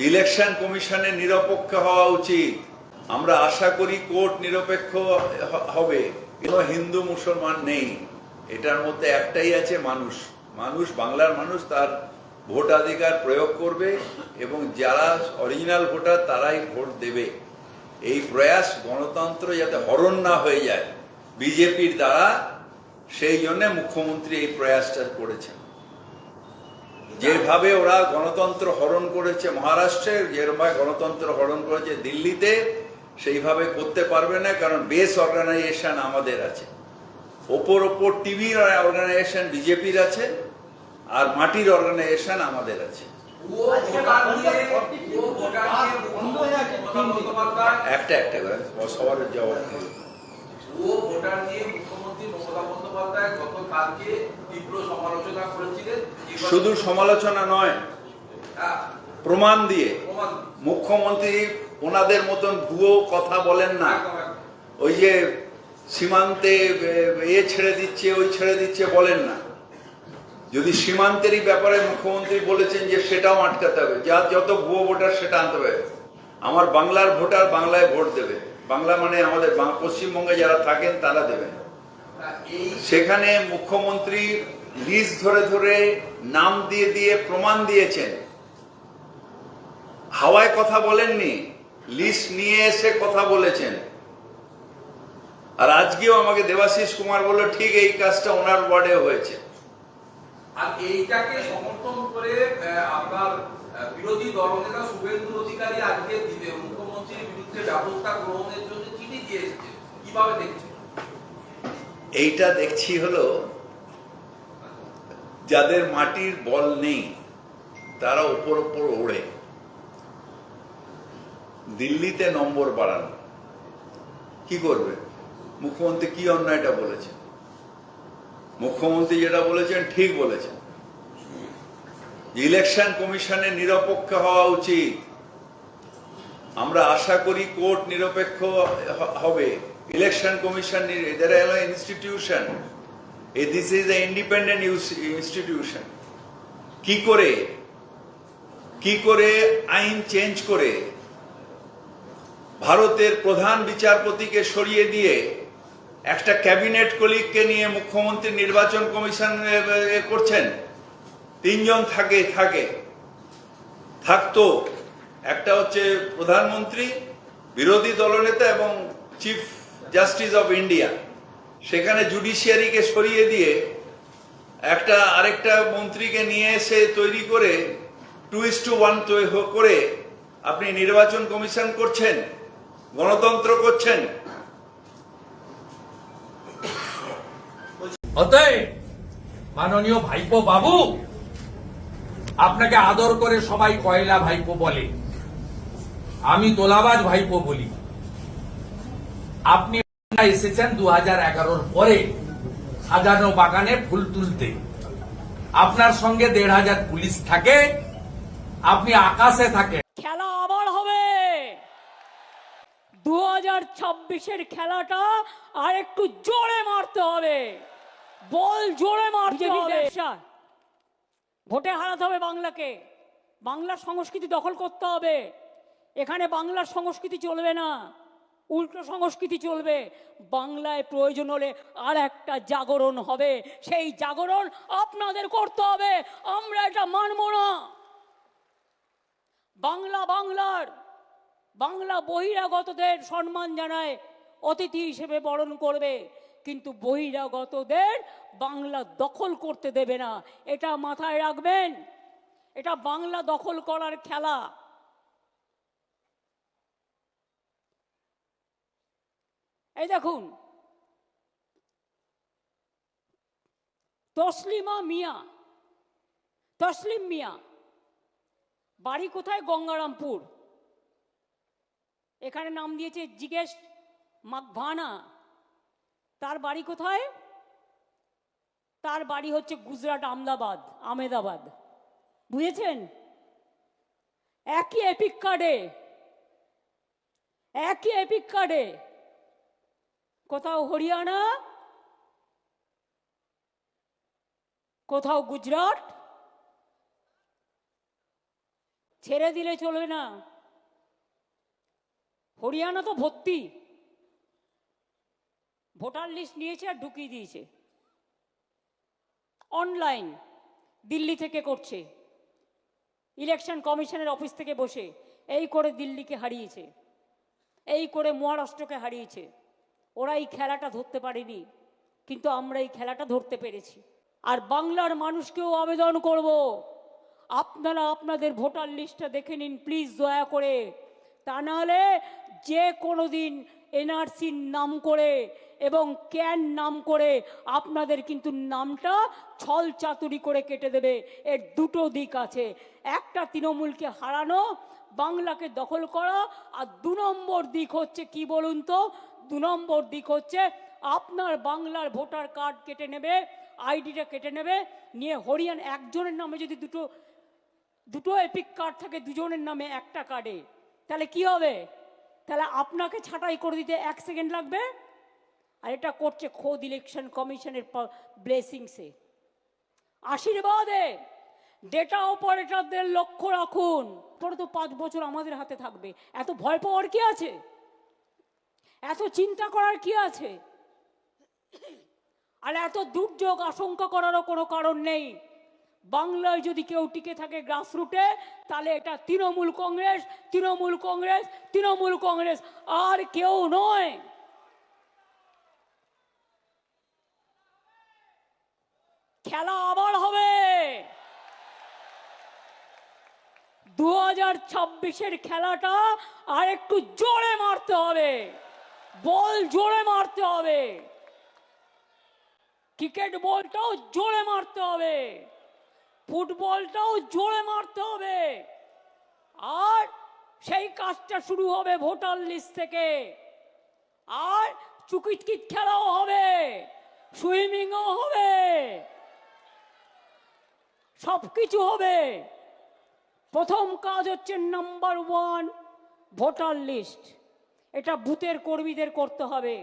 Election কমিশনের নিরপেক্ষ হওয়া উচিত। আমরা আশা করি কোর্ট নিরপেক্ষ হবে। কোনো হিন্দু মুসলমান নেই। এটার মধ্যে একটাই আছে মানুষ। মানুষ, বাংলার মানুষ তার ভোটাধিকার প্রয়োগ করবে এবং যারা অরিজিনাল ভোটার তারাই ভোট দেবে। এই প্রয়াস গণতন্ত্র যাতে হরণ না হয়ে যায়, বিজেপির দ্বারা, সেই জন্য মুখ্যমন্ত্রী এই প্রয়াসটা করেছেন। যেভাবে ওরা গণতন্ত্র হরণ করেছে মহারাষ্ট্রে যেভাবে গণতন্ত্র হরণ করেছে দিল্লিতে, সেইভাবে করতে পারবে না, কারণ বেস অর্গানাইজেশন আমাদের আছে ওপর ওপর টিভি অর্গানাইজেশন বিজেপির আছে, আর মাটির অর্গানাইজেশন আমাদের আছে একটা একটা করে, সবার জবাব। ভুয়ো ভোটার নিয়ে বন্দ্যোপাধ্যায় গতকালকে তীব্র সমালোচনা করেছিলেন শুধু সমালোচনা নয় হ্যাঁ, প্রমাণ দিয়ে। মুখ্যমন্ত্রী ওনাদের মতন ভুয়ো কথা বলেন না। ওই যে সীমান্তে এ ছেড়ে দিচ্ছে ওই ছেড়ে দিচ্ছে বলেন না। যদি সীমান্তেরই ব্যাপারে মুখ্যমন্ত্রী বলেছেন যে সেটাও আটকাতে হবে যা যত ভুয়ো ভোটার সেটা আনতে হবে। আমার বাংলার ভোটার বাংলায় ভোট দেবে। বাংলা মানে আমাদের পশ্চিমবঙ্গে যারা থাকেন তারা দেবেন। সেখানে মুখ্যমন্ত্রী লিস্ট ধরে ধরে নাম দিয়ে দিয়ে প্রমাণ দিয়েছেন। হাওয়ায় কথা বলেননি, লিস্ট নিয়ে এসে কথা বলেছেন। আর আজকেও আমাকে দেবাশিস কুমার বলল, ঠিক এই কাজটা ওনার ওয়ার্ডে হয়েছে। আর এইটাকে সমর্থন করে আপনার বিরোধী অধিকারী আজকে মুখ্যমন্ত্রীর বিরুদ্ধে ব্যবস্থা গ্রহণের জন্য কীভাবে দেখছেন? এইটা দেখছি হলো, যাদের মাটির বল নেই, তারা ওপর ওপর ওড়ে। দিল্লিতে নম্বর বাড়ানো। কি করবে? মুখ্যমন্ত্রী কি অন্যায়টা বলেছেন? মুখ্যমন্ত্রী যেটা বলেছেন, ঠিক বলেছেন। ইলেকশন কমিশনের নিরপেক্ষ হওয়া উচিত। আমরা আশা করি কোর্ট নিরপেক্ষ হবে। ইলেকশন কমিশন এদের হলো institution this is a independent institution কি করে? কি করে আইন চেঞ্জ করে? ভারতের প্রধান বিচারপতিকে সরিয়ে দিয়ে একটা ক্যাবিনেট কলিগকে নিয়ে মুখ্যমন্ত্রী নির্বাচন কমিশন এ, এ, করছেন। তিনজন থাকে থাকে। থাকতো। একটা হচ্ছে প্রধানমন্ত্রী, বিরোধী দলনেতা এবং চিফ জাস্টিস অফ ইন্ডিয়া সেখানে জুডিশিয়ারিকে সরিয়ে দিয়ে একটা আরেকটা মন্ত্রীকে নিয়ে এসে তৈরি করে টু ইস টু ওয়ান করে আপনি নির্বাচন কমিশন করছেন, গণতন্ত্র করছেন। অতএব, মাননীয় ভাইপো বাবু, আপনাকে আদর করে সবাই কয়লা ভাইপো বলে। আমি তোলাবাজ ভাইপো বলি। আপনি এসেছেন দু হাজার এগারোর পরে সাজানো বাগানে ফুল তুলতে। আপনার সঙ্গে দেড় হাজার পুলিশ থাকে আপনি আকাশে থাকেন। খেলা আবার হবে। দু হাজার ছাব্বিশের খেলাটা আর একটু জোরে মারতে হবে। বল জোরে মারতে হবে। ভোটে হারাতে হবে বাংলাকে। বাংলার সংস্কৃতি দখল করতে হবে। এখানে বাংলার সংস্কৃতি চলবে না, উল্টো সংস্কৃতি চলবে। বাংলায় প্রয়োজন হলে আর একটা জাগরণ হবে, সেই জাগরণ আপনাদের করতে হবে, আমরা এটা মানব না। বাংলা বাংলার, বাংলা বহিরাগতদের সম্মান জানায়, অতিথি হিসেবে বরণ করবে, কিন্তু বহিরাগতদের বাংলা দখল করতে দেবে না। এটা মাথায় রাখবেন, এটা বাংলা দখল করার খেলা। দেখুন। তসলিমা মিয়া, তসলিম মিয়া, বাড়ি কোথায়? গঙ্গারামপুর। এখানে নাম দিয়েছে জিজ্ঞেস মাকভানা। তার বাড়ি কোথায়? তার বাড়ি হচ্ছে গুজরাট, আমদাবাদ আমেদাবাদ বুঝেছেন? একই এপিক কার্ডে, একই এপিক কার্ডে কোথাও হরিয়ানা? কোথাও গুজরাট? ছেড়ে দিলে চলবে না। হরিয়ানা তো ভর্তি। ভোটার লিস্ট নিয়েছে আর ঢুকিয়ে দিয়েছে। অনলাইন দিল্লি থেকে করছে। ইলেকশন কমিশনের অফিস থেকে বসে। এই করে দিল্লিকে হারিয়েছে। এই করে মহারাষ্ট্রকে হারিয়েছে। ওরা এই খেলাটা ধরতে পারেনি, কিন্তু আমরা এই খেলাটা ধরতে পেরেছি। আর বাংলার মানুষকেও আবেদন করব। আপনারা আপনাদের ভোটার লিস্টটা দেখে নিন, প্লিজ দয়া করে। তা নাহলে যে কোনো দিন এনআরসির নাম করে এবং ক্যান নাম করে আপনাদের কিন্তু নামটা ছল চাতুরি করে কেটে দেবে। এর দুটো দিক আছে। একটা তৃণমূলকে হারানো, বাংলাকে দখল করা, আর দু নম্বর দিক হচ্ছে কি বলুন তো? দু নম্বর দিক হচ্ছে আপনার বাংলার ভোটার কার্ড কেটে নেবে, আইডিটা কেটে নেবে, নিয়ে হরিয়ান একজনের নামে যদি দুটো দুটো এপিক কার্ড থাকে দুজনের নামে একটা কার্ডে তাহলে কি হবে? তাহলে আপনাকে ছাঁটাই করে দিতে এক সেকেন্ড লাগবে। আর এটা করছে খোদ ইলেকশন কমিশনের ব্লেসিংসে আশীর্বাদে ডেটা অপারেটরদের লক্ষ্য রাখুন। পরে তো পাঁচ বছর আমাদের হাতে থাকবে। এত ভয় পাওয়ার কি আছে? এত চিন্তা করার কি আছে? আর এত দুর্যোগ, আশঙ্কা করারও কোনো কারণ নেই। বাংলায় যদি কেউ টিকে থাকে গ্রাসরুটে তাহলে এটা তৃণমূল কংগ্রেস তৃণমূল কংগ্রেস তৃণমূল কংগ্রেস, আর কেউ নয়। খেলা আবার হবে। দু হাজার খেলাটা আর একটু জোরে মারতে হবে। বল জোরে মারতে হবে। ক্রিকেট বলটাও জোরে মারতে হবে। ফুটবলটাও জোরে মারতে হবে। আর সেই কাজটা শুরু হবে ভোটার লিস্ট থেকে। আর চুকিটকিট খেলাও হবে, সুইমিংও হবে সব কিছু হবে। প্রথম কাজ হচ্ছে নাম্বার ওয়ান ভোটার লিস্ট। এটা বুথের কর্মীদের করতে হবে।